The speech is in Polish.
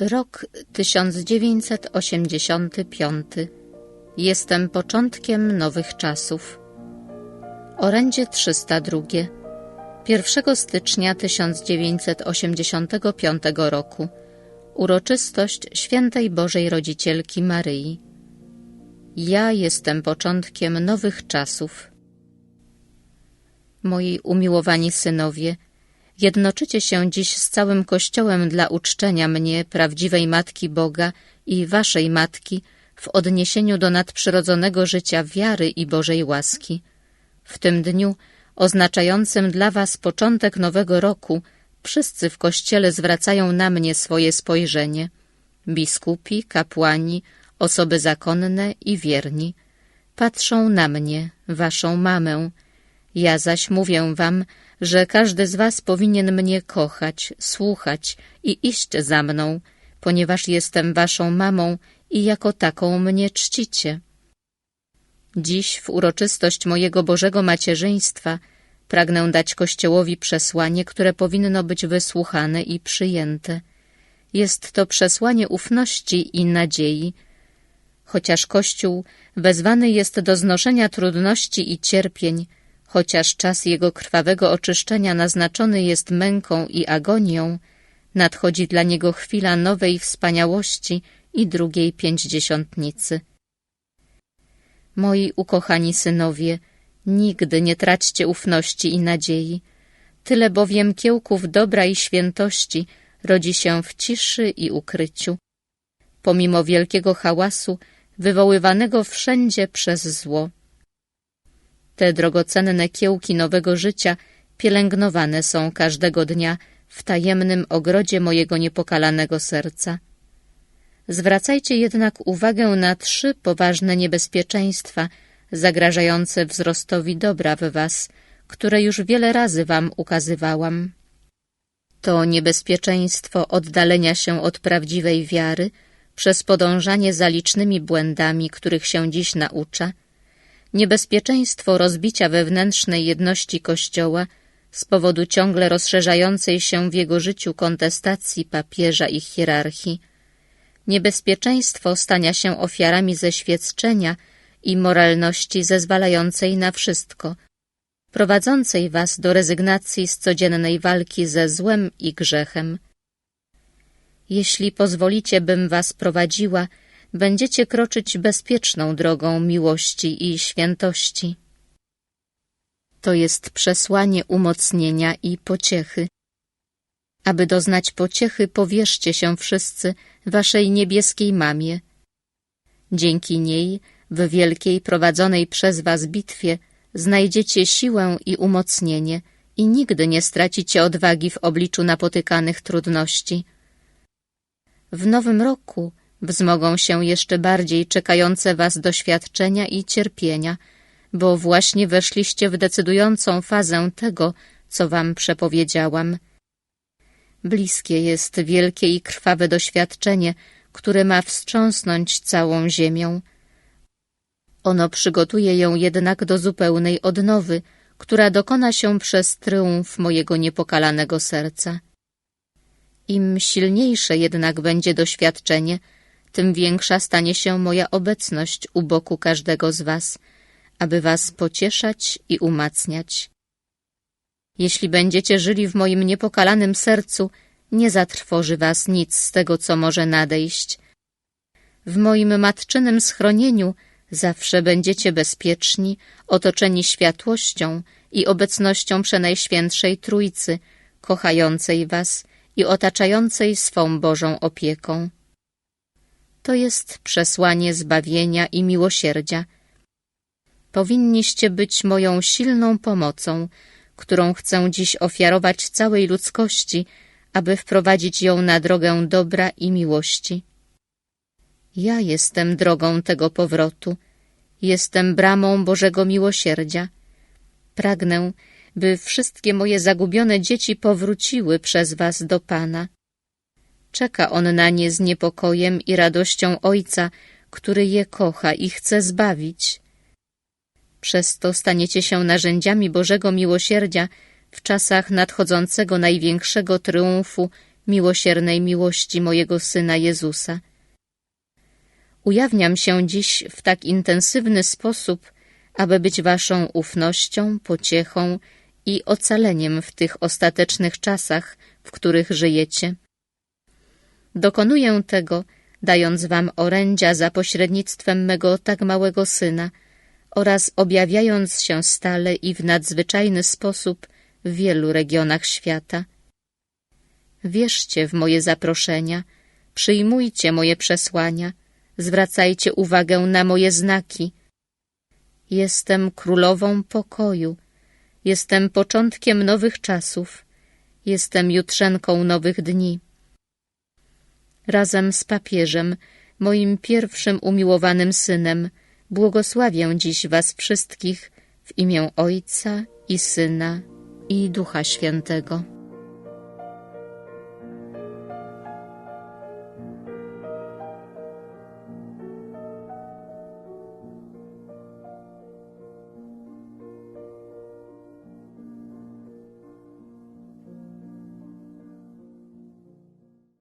Rok 1985. Jestem początkiem nowych czasów. Orędzie 302. 1 stycznia 1985 roku. Uroczystość Świętej Bożej Rodzicielki Maryi. Ja jestem początkiem nowych czasów. Moi umiłowani synowie, Jednoczycie się dziś z całym Kościołem dla uczczenia mnie, prawdziwej Matki Boga i waszej Matki, w odniesieniu do nadprzyrodzonego życia wiary i Bożej łaski. W tym dniu, oznaczającym dla was początek nowego roku, wszyscy w Kościele zwracają na mnie swoje spojrzenie. Biskupi, kapłani, osoby zakonne i wierni. Patrzą na mnie, waszą mamę. Ja zaś mówię wam, że każdy z was powinien mnie kochać, słuchać i iść za mną, ponieważ jestem waszą mamą i jako taką mnie czcicie. Dziś w uroczystość mojego Bożego Macierzyństwa pragnę dać Kościołowi przesłanie, które powinno być wysłuchane i przyjęte. Jest to przesłanie ufności i nadziei. Chociaż Kościół wezwany jest do znoszenia trudności i cierpień, Chociaż czas jego krwawego oczyszczenia naznaczony jest męką i agonią, nadchodzi dla niego chwila nowej wspaniałości i drugiej pięćdziesiątnicy. Moi ukochani synowie, nigdy nie traćcie ufności i nadziei. Tyle bowiem kiełków dobra i świętości rodzi się w ciszy i ukryciu, pomimo wielkiego hałasu wywoływanego wszędzie przez zło. Te drogocenne kiełki nowego życia pielęgnowane są każdego dnia w tajemnym ogrodzie mojego niepokalanego serca. Zwracajcie jednak uwagę na trzy poważne niebezpieczeństwa zagrażające wzrostowi dobra w was, które już wiele razy wam ukazywałam. To niebezpieczeństwo oddalenia się od prawdziwej wiary przez podążanie za licznymi błędami, których się dziś naucza – niebezpieczeństwo rozbicia wewnętrznej jedności Kościoła z powodu ciągle rozszerzającej się w jego życiu kontestacji papieża i hierarchii, niebezpieczeństwo stania się ofiarami zeświadczenia i moralności zezwalającej na wszystko, prowadzącej was do rezygnacji z codziennej walki ze złem i grzechem. Jeśli pozwolicie, bym was prowadziła, będziecie kroczyć bezpieczną drogą miłości i świętości. To jest przesłanie umocnienia i pociechy. Aby doznać pociechy, powierzcie się wszyscy waszej niebieskiej mamie. Dzięki niej, w wielkiej prowadzonej przez was bitwie, znajdziecie siłę i umocnienie i nigdy nie stracicie odwagi w obliczu napotykanych trudności. W nowym roku wzmogą się jeszcze bardziej czekające was doświadczenia i cierpienia, bo właśnie weszliście w decydującą fazę tego, co wam przepowiedziałam. Bliskie jest wielkie i krwawe doświadczenie, które ma wstrząsnąć całą ziemią. Ono przygotuje ją jednak do zupełnej odnowy, która dokona się przez tryumf mojego niepokalanego serca. Im silniejsze jednak będzie doświadczenie, tym większa stanie się moja obecność u boku każdego z was, aby was pocieszać i umacniać. Jeśli będziecie żyli w moim niepokalanym sercu, nie zatrwoży was nic z tego, co może nadejść. W moim matczynym schronieniu zawsze będziecie bezpieczni, otoczeni światłością i obecnością Przenajświętszej Trójcy, kochającej was i otaczającej swą Bożą opieką. To jest przesłanie zbawienia i miłosierdzia. Powinniście być moją silną pomocą, którą chcę dziś ofiarować całej ludzkości, aby wprowadzić ją na drogę dobra i miłości. Ja jestem drogą tego powrotu, jestem bramą Bożego Miłosierdzia. Pragnę, by wszystkie moje zagubione dzieci powróciły przez was do Pana. Czeka on na nie z niepokojem i radością Ojca, który je kocha i chce zbawić. Przez to staniecie się narzędziami Bożego Miłosierdzia w czasach nadchodzącego największego tryumfu miłosiernej miłości mojego Syna Jezusa. Ujawniam się dziś w tak intensywny sposób, aby być waszą ufnością, pociechą i ocaleniem w tych ostatecznych czasach, w których żyjecie. Dokonuję tego, dając wam orędzia za pośrednictwem mego tak małego syna oraz objawiając się stale i w nadzwyczajny sposób w wielu regionach świata. Wierzcie w moje zaproszenia, przyjmujcie moje przesłania, zwracajcie uwagę na moje znaki. Jestem królową pokoju, jestem początkiem nowych czasów, jestem jutrzenką nowych dni. Razem z papieżem, moim pierwszym umiłowanym synem, błogosławię dziś was wszystkich w imię Ojca i Syna i Ducha Świętego.